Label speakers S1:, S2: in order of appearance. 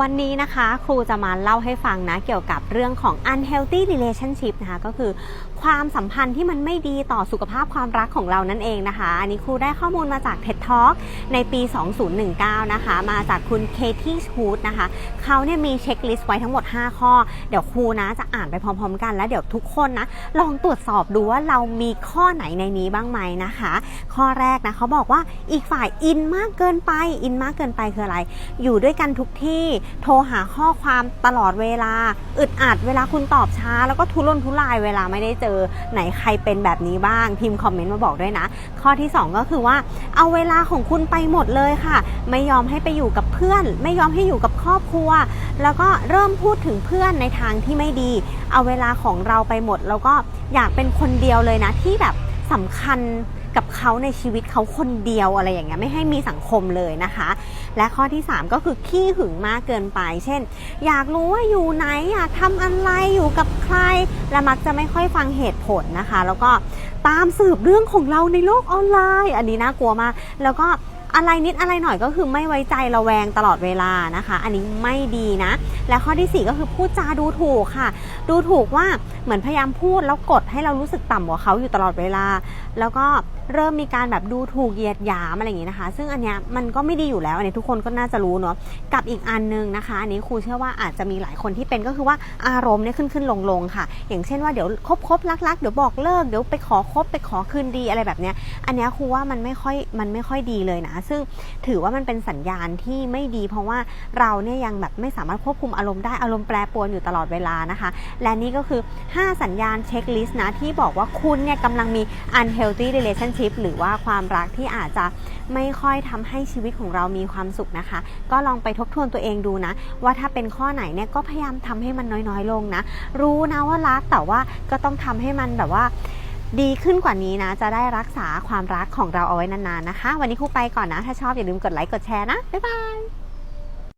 S1: วันนี้นะคะครูจะมาเล่าให้ฟังนะเกี่ยวกับเรื่องของ unhealthy relationship นะคะก็คือความสัมพันธ์ที่มันไม่ดีต่อสุขภาพความรักของเรานั่นเองนะคะ อันนี้ครูได้ข้อมูลมาจาก TED Talk ในปี 2019 นะคะ มาจากคุณเคที่ชูดนะคะเขาเนี่ยมีเช็คลิสต์ไว้ทั้งหมด 5 ข้อ เดี๋ยวครูนะจะอ่านไปพร้อมๆกัน แล้วเดี๋ยวทุกคนนะลองตรวจสอบดูว่าเรามีข้อไหนในนี้บ้างไหมนะคะ ข้อแรกนะเขาบอกว่าอีกฝ่ายอินมากเกินไปอินมากเกินไปคืออะไร อยู่ด้วยกันทุกที่โทรหาข้อความตลอดเวลา อึดอัดเวลาคุณตอบช้า แล้วก็ทุรนทุรายเวลาไม่ได้เจอไหนใครเป็นแบบนี้บ้าง พิมพ์คอมเมนต์มาบอกด้วยนะ ข้อที่ 2 ก็คือว่า เอาเวลาของคุณไปหมดเลยค่ะ ไม่ยอมให้ไปอยู่กับเพื่อน ไม่ยอมให้อยู่กับครอบครัว แล้วก็เริ่มพูดถึงเพื่อนในทางที่ไม่ดี เอาเวลาของเราไปหมด แล้วก็อยากเป็นคนเดียวเลยนะที่แบบ สำคัญกับเขาในชีวิตเขาคนเดียวอะไรอย่างเงี้ยไม่ให้มีสังคมเลยนะคะ และข้อที่ 3 ก็คือขี้หึงมากเกินไป เช่น อยากรู้ว่าอยู่ไหนอยากทำอะไรอยู่กับใคร และมักจะไม่ค่อยฟังเหตุผลนะคะ แล้วก็ตามสืบเรื่องของเราในโลกออนไลน์ อันนี้น่ากลัวมาก แล้วก็อะไรนิดอะไรหน่อยก็คือไม่ไว้ใจระแวงตลอดเวลานะคะ อันนี้ไม่ดีนะ และข้อที่ 4 ก็คือพูดจาดูถูกค่ะ ดูถูกว่า เหมือนพยายามพูดแล้วกดให้เรารู้สึกต่ำกว่าเขาอยู่ตลอดเวลา แล้วก็เริ่มมีการแบบดูถูกเหยียดหยามอะไรอย่างนี้นะคะ ซึ่งอันเนี้ยมันก็ไม่ดีอยู่แล้วอันนี้ทุกคนก็น่าจะรู้เนาะกับอีกอันนึงนะคะ อันนี้ครูเชื่อว่าอาจจะมีหลายคนที่เป็นก็คือว่าอารมณ์เนี่ยขึ้นขึ้นลงลงค่ะ อย่างเช่นว่าเดี๋ยวคบคบรักรักเดี๋ยวบอกเลิกเดี๋ยวไปขอคบไปขอคืนดีอะไรแบบเนี้ยอันเนี้ยครูว่ามันไม่ค่อยมันไม่ค่อยดีเลยนะ ซึ่งถือว่ามันเป็นสัญญาณที่ไม่ดี เพราะว่าเราเนี่ยยังแบบไม่สามารถควบคุมอารมณ์ได้อารมณ์แปรปรวนอยู่ตลอดเวลานะคะ และนี่ก็คือ5 สัญญาณเช็คลิสต์นะที่บอกว่าคุณเนี่ยกำลังมี unhealthy relationship หรือว่าความรักที่อาจจะไม่ค่อยทำให้ชีวิตของเรามีความสุขนะคะ ก็ลองไปทบทวนตัวเองดูนะ ว่าถ้าเป็นข้อไหนเนี่ยก็พยายามทำให้มันน้อยๆ ลงนะ รู้นะว่ารักแต่ว่าก็ต้องทำให้มันแบบว่าดีขึ้นกว่านี้นะ จะได้รักษาความรักของเราเอาไว้นานๆนะคะ วันนี้ครูไปก่อนนะ ถ้าชอบอย่าลืมกดไลค์กดแชร์นะ บ๊ายบาย